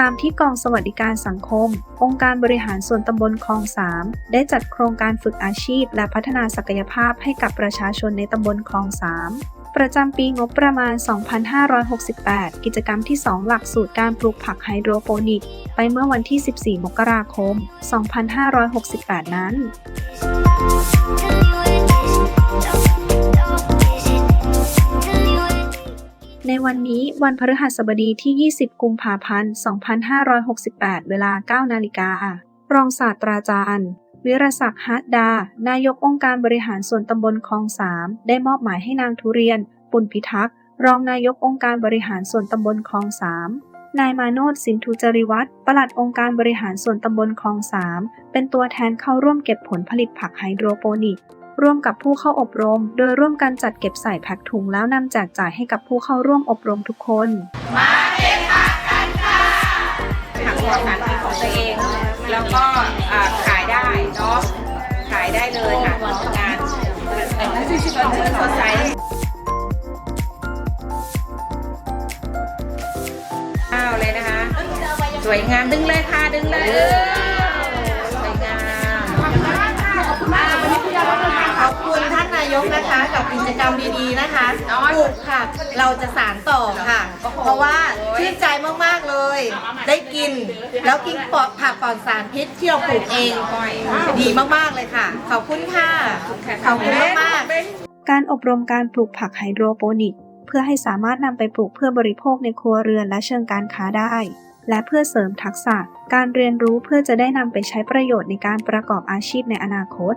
ตามที่กองสวัสดิการสังคม องค์การบริหารส่วนตำบลคลอง3ได้จัดโครงการฝึกอาชีพ และพัฒนาศักยภาพให้กับประชาชนในตำบลคลอง3ประจำปีงบประมาณ 2568 กิจกรรมที่ 2 หลักสูตรการปลูกผักไฮโดรโปนิก ไปเมื่อวันที่ 14 มกราคม 2568 นั้น วันนี้วันพฤหัสบดีที่ 20 กุมภาพันธ์ 2568 เวลา 9 นาฬิการองศาสตราจารย์ วิรศักดิ์ฮัตดา นายกองค์การบริหารส่วนตำบลคลอง3ได้มอบหมายให้นางทุเรียน ปุณพิทักษ์ รองนายกองค์การบริหารส่วนตำบลคลอง3นายมาโนดสินทุจริวัฒน์ปลัดองค์การบริหารส่วนตำบลคลอง3เป็นตัวแทนเข้าร่วมเก็บผลผลิตผักไฮโดรโปนิก ร่วมกับผู้เข้าอบรม โดยร่วมกันจัดเก็บใส่แพ็คถุงแล้วนำแจกจ่ายให้กับผู้เข้าร่วมอบรมทุกคน มาเด็กผักปลอดสารพิษของตัวเอง แล้วก็ขายได้เนาะขายได้เลยค่ะงานสดใสข้าวเลยนะคะ สวยงามดึงเลยค่ะดึงเลยายกนะคะกับกิจกรรมดีๆนะคะปลูกค่ะ เราจะสารต่อค่ะ เพราะว่าชื่นใจมากๆเลย ได้กิน แล้วกินปลอดผักปลอดสารพิษที่เราปลูกเอง ดีมากๆเลยค่ะ ขอบคุณค่ะ ขอบคุณมากๆการอบรมการปลูกผักไฮโดรโปนิก เพื่อให้สามารถนำไปปลูกเพื่อบริโภคในครัวเรือนและเชิงการค้าได้และเพื่อเสริมทักษะการเรียนรู้เพื่อจะได้นำไปใช้ประโยชน์ในการประกอบอาชีพในอนาคต